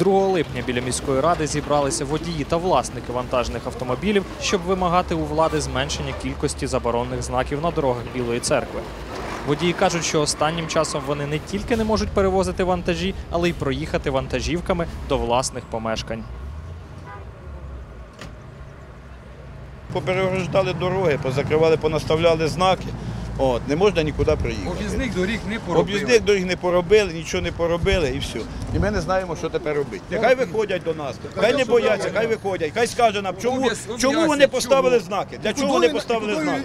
2 липня біля міської ради зібралися водії та власники вантажних автомобілів, щоб вимагати у влади зменшення кількості заборонених знаків на дорогах Білої церкви. Водії кажуть, що останнім часом вони не тільки не можуть перевозити вантажі, але й проїхати вантажівками до власних помешкань. Попереграждали дороги, позакривали, понаставляли знаки. От, не можна нікуди приїхати. Об'їзних доріг не поробили. Об'їзних доріг не поробили, нічого не поробили і все. І ми не знаємо, що тепер робити. Нехай виходять до нас, хай не бояться, хай виходять, хай скаже нам, чому, чому вони поставили знаки. Для чого вони поставили знаки?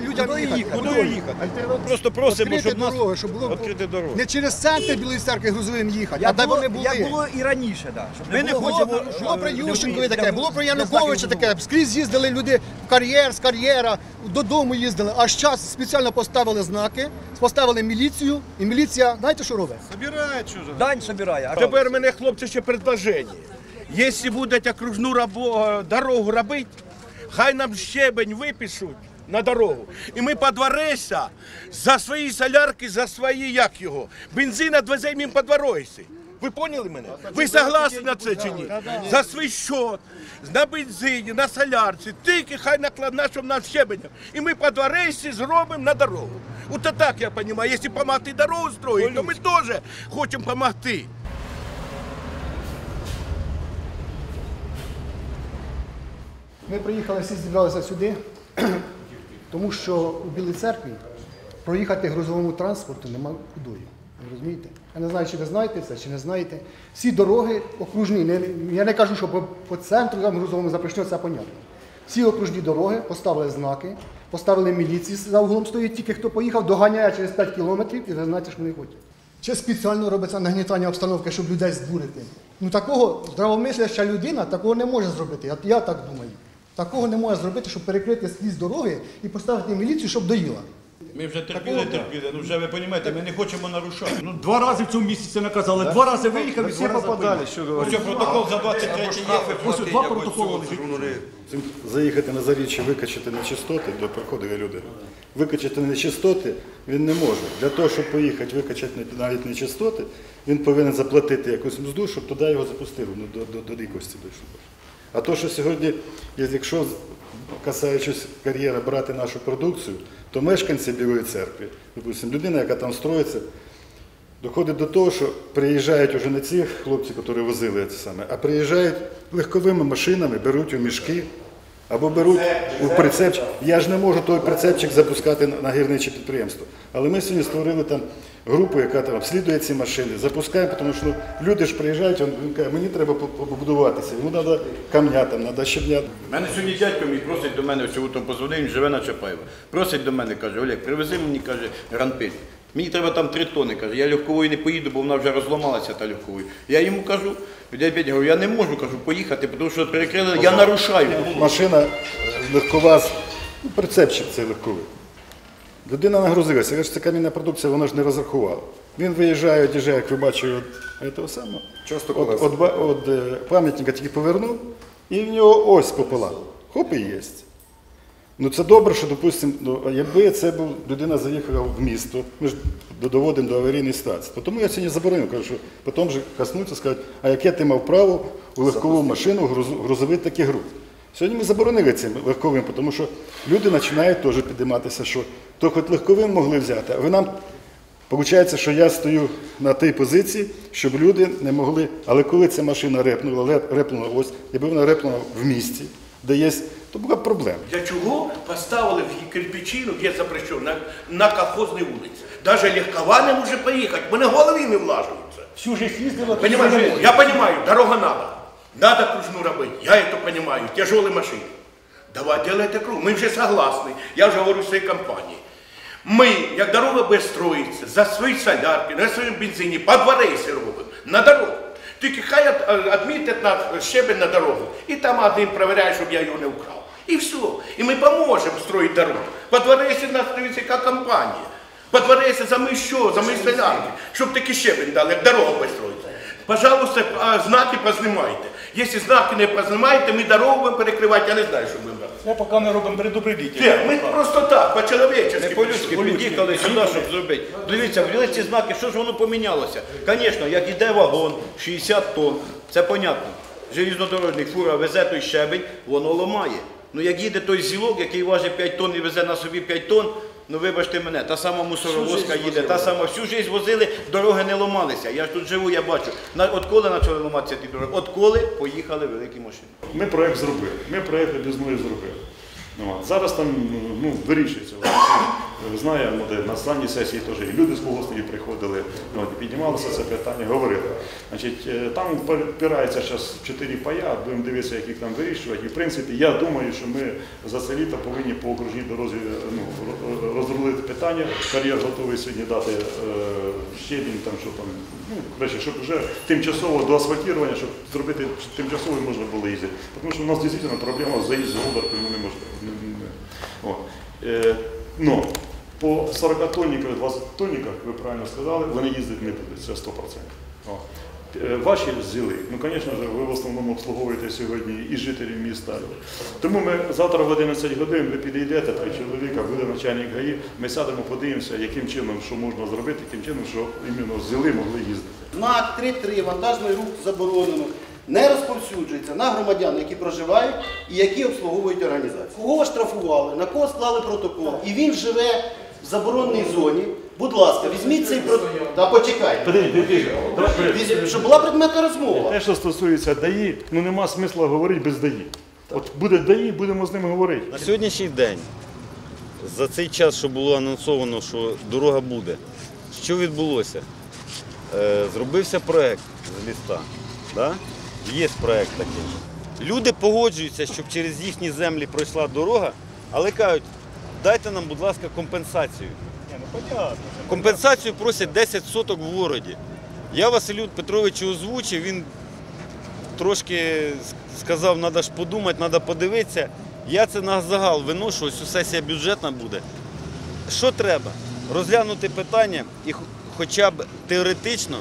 Куди їхати? Просто просимо, щоб нас щоб було відкрити дорогу. не через центр Білої церкви грузовим їхати, а де вони були. як було і раніше. Ми не було хочемо, було- про Ющенкові таке, було про Януковича таке. Скрізь їздили люди в кар'єр, з кар'єра, додому їздили. А зараз спеціально поставили знаки, поставили міліцію, і міліція, знаєте, що робить? Дань собирає. А Тепер мене хлопці ще предложення. Якщо будуть окружну рабо- дорогу робити, хай нам щебень випишуть на дорогу. І ми подворися за свої солярки, за свої, як його, бензин відвеземо їм подворойся. Ви поняли мене? Ви согласні на це чи ні? За свій счет, на бензині, на солярці, тільки хай накладна, щоб нам щебень. І ми по дворейці зробимо на дорогу. От так я розумію. Якщо допомогти дорогу строїти, то ми теж хочемо допомогти. Ми приїхали, всі зібралися сюди, тому що у Білій церкві проїхати грузовому транспорту нема кудою. Розумієте? Я не знаю, чи ви знаєте це, чи не знаєте. Всі дороги окружні, не- я не кажу, що по, по центру там грузовому запрещено, це понятно. Всі окружні дороги поставили знаки, поставили міліції за углом стоїть, тільки хто поїхав, доганяє через 5 кілометрів і ви знаєте, що вони хочуть. Чи спеціально робиться нагнітання обстановки, щоб людей збурити? Ну такого здравомисляща людина такого не може зробити. Я, я так думаю. Такого не може зробити, щоб перекрити сліз дороги і поставити міліцію, щоб доїла. Ми вже терпіли, терпіли, ну вже ви розумієте, ми не хочемо нарушати. Ну, Два рази в цьому місяці наказали, два рази виїхав і всі попадали. ось протокол за 23 є. Ось два протоколи лежить. Цим заїхати на заріччя, викачати нечистоти, де приходили люди. Викачати нечистоти він не може. Для того, щоб поїхати викачати навіть нечистоти, він повинен заплатити якусь мзду, щоб туди його запустили, ну, до, до, до рікості дійшло. А то, що сьогодні, якщо касаючись кар'єри брати нашу продукцію, то мешканці Білої церкви, допустим, людина, яка там строїться, Доходить до того, що приїжджають уже не ці хлопці, які возили це саме, а приїжджають легковими машинами, беруть у мішки або беруть у прицепчик. Я ж не можу той прицепчик запускати на- на гірниче підприємство. Але ми сьогодні створили там групу, яка там обслідує ці машини, запускаємо, тому що ну, люди ж приїжджають, він він каже, мені треба побудуватися, йому треба камня, там, треба щебня. У мене сьогодні дядько мій просить до мене, ось утром позвонив, він живе на Чапаєва. Просить до мене, каже, Олег, привези мені, каже, ранпиль. Мені треба там три тони, каже, я легковою не поїду, бо вона вже розламалася та легковою. Я йому кажу, дядь Петя, говорю, я не можу кажу, поїхати, тому що перекрили, я нарушаю. Машина е, легкова, ну, прицепчик цей легковий. Людина нагрузилася, каже, це камінна продукція, вона ж не розрахувала. Він виїжджає, одіжджає, як ви бачили, від того самого. Часто От, от, ба- от е, пам'ятника тільки повернув, і в нього ось попола. Хоп і єсть. Ну це добре, що, допустимо, ну, а якби це був людина заїхала в місто, ми ж до- доводимо до аварійної ситуації. Тому я сьогодні заборонив, кажу, що потім же коснуться, скажуть, а яке ти мав право у легкову машину груз- грузовити такі групи. Сьогодні ми заборонили цим легковим, тому що люди починають теж підійматися, що то хоч легковим могли взяти, а ви нам Получається, що я стою на тій позиції, щоб люди не могли. Але коли ця машина репнула, репнула ось, якби вона репнула в місті, де є, то була б проблема. Для чого поставили в кирпичину, де запрещено, на, на колхозній вулиці? Даже легкова не може поїхати, мене голові не влажується. Всю жизнь їздила, я понимаю, дорога надо. Надо кружну робити, я это понимаю, тяжелые машины. Давай делайте круг, ми вже согласні, я вже говорю своїй компанії. Ми, як дорога буде строїться, за свої солярки, на своєму бензині, по два рейси робимо, на дорогу. Тільки хай відмітять на щебень на дорогу. І там один перевіряє, щоб я його не вкрав. І все. І ми поможемо строїти дорогу. По два рейси нас дивиться яка компанія. По два рейси за ми що, за ми солярки, щоб таки щебень дали, як дорога построїться. Пожалуйста, а, знаки познімайте. Якщо знаки не познімаєте, ми дорогу будемо перекривати, я не знаю, що будемо робити. Це поки ми робимо предупредитель. Ні, ми просто так, по-чоловічески. Не по-людськи під'їхали сюди, щоб зробити. Дивіться, ввели ці знаки, що ж воно помінялося? Звісно, як іде вагон, 60 тонн, це понятно. Железнодорожник фура везе той щебень, воно ламає. Ну як їде той зілок, який важить 5 тонн і везе на собі 5 тонн, ну вибачте мене, та сама мусоровозка їде, та сама всю життя возили, дороги не ламалися. Я ж тут живу, я бачу. На, от коли почали ламатися ті дороги? От коли поїхали великі машини. Ми проєкт зробили, ми проєкт об'їзної зробили. Ну. Зараз там ну, вирішується. Знаємо, де на останній сесії теж і люди з колгоспів приходили, ну, піднімалося це питання, говорили. Значить, е, там впирається зараз чотири пая, будемо дивитися, як їх там вирішувати. І в принципі, я думаю, що ми за це літо повинні по окружній дорозі е, ну, розрулити питання. Кар'єр готовий сьогодні дати е, щебінь, там, що там, ну, коротше, щоб вже тимчасово до асфальтування, щоб зробити тимчасово можна було їздити. Тому що у нас дійсно проблема з заїздом Володаркою, ну, не можна. не- не- О. Е, ну, по 40 тонниках, 20 тонниках, ви правильно сказали, вони їздити не будуть, це 100%. О. Е, Ваші взяли. Ну, звісно ж, ви в основному обслуговуєте сьогодні і жителів міста. Тому ми завтра в 11 годин ви підійдете, три чоловіка, буде начальник ГАІ, ми сядемо, подивимося, яким чином, що можна зробити, яким чином, що іменно взяли, могли їздити. Знак 3.3 вантажний рух заборонено не розповсюджується на громадян, які проживають і які обслуговують організацію. Кого штрафували, на кого склали протокол, і він живе в забороненій зоні. Будь ласка, візьміть цей протокол. Та почекайте. Візь- Щоб була предметна розмова. Те, що стосується ДАІ, ну нема смисла говорити без ДАІ. От буде ДАІ, будемо з ними говорити. На сьогоднішній день, за цей час, що було анонсовано, що дорога буде, що відбулося? Е, зробився проєкт з ліста. Да? Є проєкт такий. Люди погоджуються, щоб через їхні землі пройшла дорога, але кажуть, дайте нам, будь ласка, компенсацію. Компенсацію просять 10 соток в городі. Я Василю Петровичу озвучив, він трошки сказав, треба ж подумати, треба подивитися. Я це на загал виношу, ось сесія бюджетна буде. Що треба? Розглянути питання і хоча б теоретично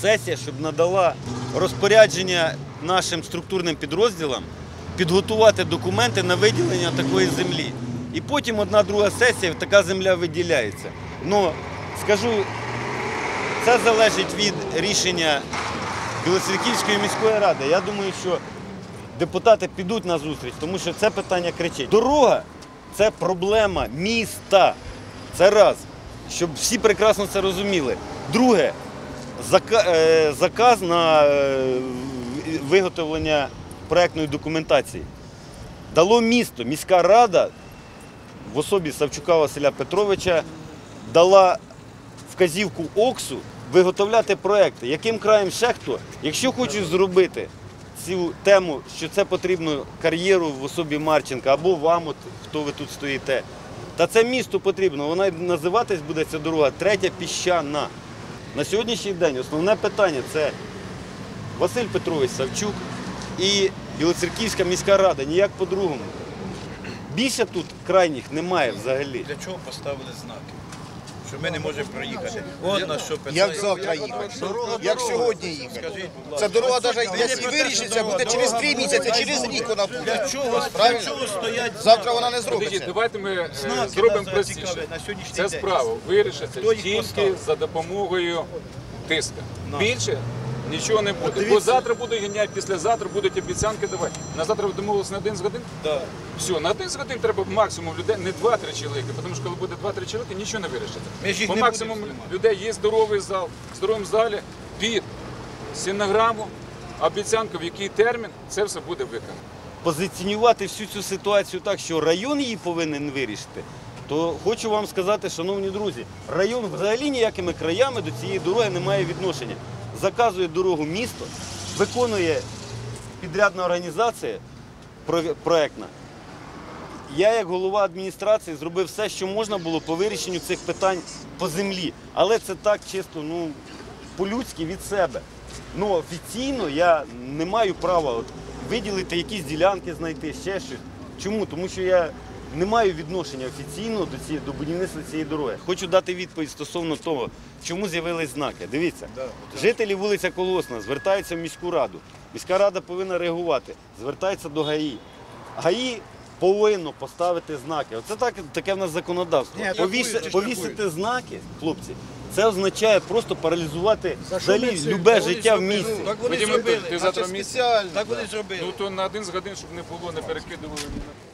сесія, щоб надала розпорядження нашим структурним підрозділам підготувати документи на виділення такої землі. І потім одна друга сесія, така земля виділяється. Ну, скажу, це залежить від рішення Білоцерківської міської ради. Я думаю, що депутати підуть на зустріч, тому що це питання кричить. Дорога це проблема міста. Це раз. Щоб всі прекрасно це розуміли. Друге, е, заказ на е, виготовлення проєктної документації. Дало місто, міська рада в особі Савчука Василя Петровича дала вказівку ОКСу виготовляти проекти. Яким краєм ще хто? Якщо хочуть зробити цю тему, що це потрібно кар'єру в особі Марченка або вам, от, хто ви тут стоїте, та це місту потрібно. Вона називатись буде ця дорога третя піщана. На сьогоднішній день основне питання це Василь Петрович Савчук і Білоцерківська міська рада. Ніяк по-другому. Більше тут крайніх немає взагалі. Для чого поставили знаки? Що ми не можемо проїхати. От на що питання. Як завтра їхати? Як сьогодні їхати? Це дорога навіть якщо вирішиться, буде через три місяці, через рік вона буде. Для чого, для Правильно? чого стоять Завтра вона не Подождіть, зробиться. давайте ми е, Знаки зробимо нас простіше. зацікавлять на сьогоднішній Ця день. справа вирішиться Хто їх тільки поставив? за допомогою тиска. Більше нічого не буде. Бо завтра будуть ганяти, післязавтра будуть обіцянки давати. На завтра ви домовилися на один з годин? Да. Все, на один з годин треба максимум людей, не два-три чоловіки, тому що коли буде два-три чоловіки, нічого не вирішиться. По максимуму людей є здоровий зал, в здоровому залі під синограму, обіцянку, в який термін це все буде виконано. позиціонувати всю цю ситуацію так, що район її повинен вирішити, то хочу вам сказати, шановні друзі, район взагалі ніякими краями до цієї дороги не має відношення. Заказує дорогу місто, виконує підрядна організація про- проектна. Я, як голова адміністрації, зробив все, що можна було по вирішенню цих питань по землі. Але це так чисто, ну, по-людськи від себе. Ну, офіційно я не маю права от, виділити якісь ділянки, знайти ще щось. Чому? Тому що я не маю відношення офіційно до, цієї, до будівництва цієї дороги. Хочу дати відповідь стосовно того, чому з'явились знаки. Дивіться, жителі вулиця Колосна звертаються в міську раду. Міська рада повинна реагувати, звертається до ГАІ. ГАІ повинно поставити знаки. Оце так, таке в нас законодавство. Ні, Повіси- штрафують, повісити знаки, хлопці, це означає просто паралізувати взагалі любе життя в місті. Так Вадим, ти завтра місті? Так вони зробили. Ну то на один з годин, щоб не було, не перекидували. ні на-